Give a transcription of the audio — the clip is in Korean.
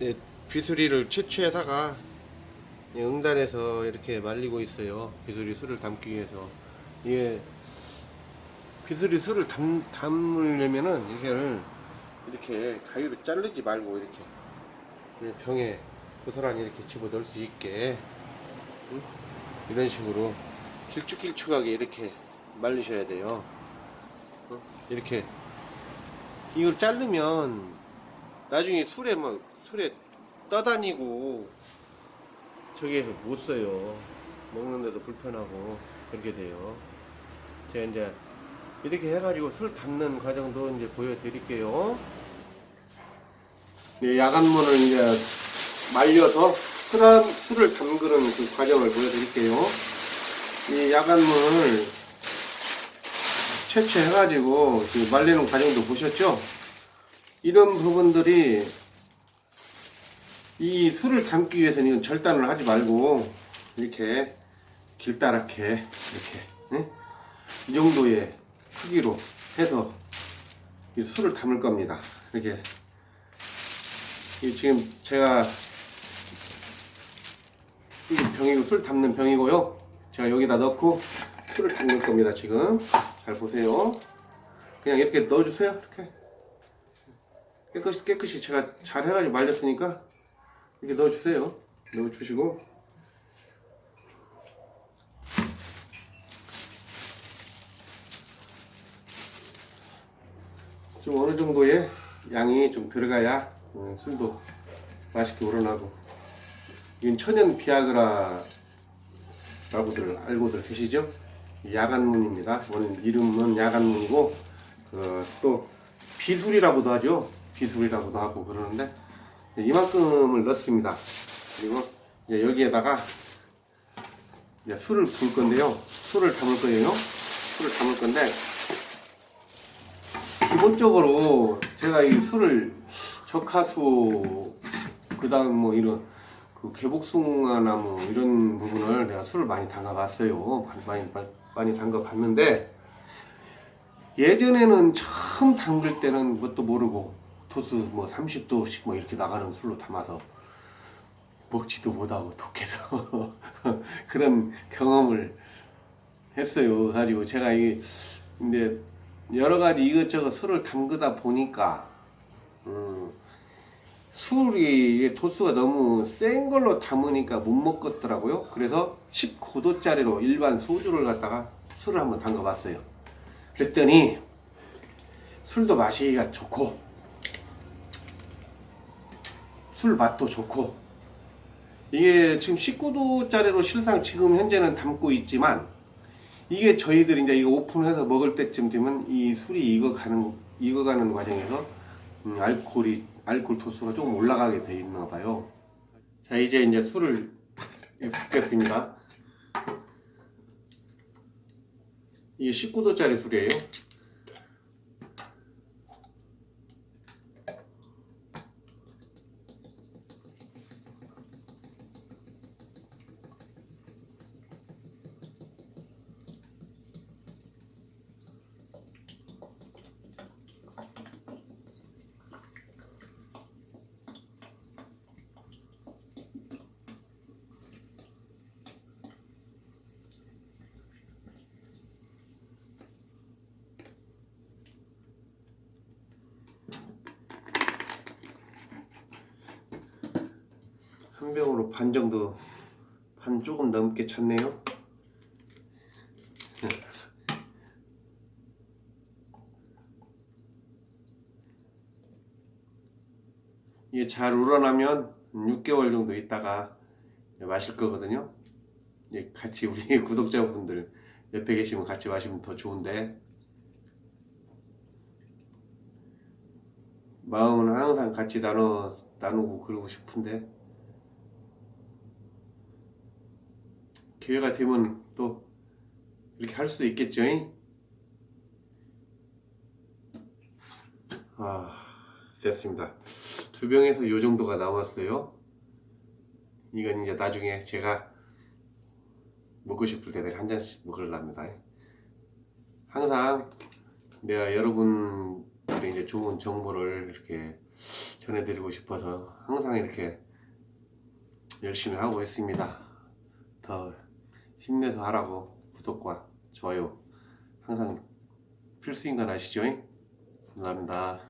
네, 비수리를 채취해다가 예, 응단에서 이렇게 말리고 있어요. 비수리 술을 담기 위해서. 이게 비수리 술을 담, 담으려면은 이걸 이렇게 가위로 자르지 말고 이렇게 이 병에 고스란히 이렇게 집어 넣을 수 있게 응? 이런 식으로 길쭉길쭉하게 이렇게 말리셔야 돼요. 어? 이렇게 이걸 자르면 나중에 술에 막 술에 떠다니고 저기에서 못 써요. 먹는데도 불편하고 그렇게 돼요. 제가 이제 이렇게 해가지고 술 담는 과정도 이제 보여드릴게요. 네, 야간문을 이제 말려서 술, 술을 담그는 그 과정을 보여드릴게요. 이 야간문을 채취해가지고 그 말리는 과정도 보셨죠? 이런 부분들이 이 술을 담기 위해서는 이건 절단을 하지 말고 이렇게 길다랗게 이렇게 응? 이 정도의 크기로 해서 이 술을 담을 겁니다. 이렇게 이 지금 제가 이 병이고 술 담는 병이고요. 제가 여기다 넣고 술을 담글 겁니다. 지금 잘 보세요. 그냥 이렇게 넣어주세요. 이렇게 깨끗이 깨끗이 제가 잘 해가지고 말렸으니까 이렇게 넣어주세요. 넣어주시고 좀 어느 정도의 양이 좀 들어가야 어, 술도 맛있게 우러나고 이건 천연 비아그라라고들 알고들 계시죠? 야간문입니다. 원래 이름은 야간문이고 그, 또 비술이라고도 하죠. 비술이라고도 하고 그러는데 이만큼을 넣습니다. 그리고 여기에다가 술을 부을 건데요. 술을 담을 거예요. 술을 담을 건데 기본적으로 제가 이 술을 적하수 그다음 뭐 이런 그 개복숭아나무 이런 부분을 내가 술을 많이 담가봤어요. 많이 많이, 많이 담가봤는데 예전에는 처음 담글 때는 그것도 모르고 도수 뭐 30도씩 뭐 이렇게 나가는 술로 담아서 먹지도 못하고 독해서 그런 경험을 했어요. 가지고 제가 이 근데 여러 가지 이것저것 술을 담그다 보니까 음, 술이 도수가 너무 센 걸로 담으니까 못 먹겠더라고요. 그래서 19도짜리로 일반 소주를 갖다가 술을 한번 담가봤어요. 그랬더니 술도 마시기가 좋고 술 맛도 좋고 이게 지금 19도짜리로 실상 지금 현재는 담고 있지만 이게 저희들이 이제 이거 오픈해서 먹을 때쯤 되면 이 술이 익어가는 익어가는 과정에서 음, 알코올이 알코올 도수가 조금 올라가게 돼 있나 봐요. 자 이제 이제 술을 붓겠습니다. 이게 19도짜리 술이에요. 한 병으로 반 정도 반 조금 넘게 찼네요. 이게 잘 우러나면 6개월 정도 있다가 마실 거거든요. 같이 우리 구독자분들 옆에 계시면 같이 마시면 더 좋은데 마음은 항상 같이 나눠 나누고 그러고 싶은데 기회가 되면 또 이렇게 할수 있겠죠? 아, 됐습니다. 두 병에서 요 정도가 나왔어요. 이건 이제 나중에 제가 먹고 싶을 때 내가 한 잔씩 먹으랍니다. 항상 내가 여러분들의 이제 좋은 정보를 이렇게 전해드리고 싶어서 항상 이렇게 열심히 하고 있습니다. 더 힘내서 하라고 구독과 좋아요 항상 필수인 건 아시죠? 감사합니다.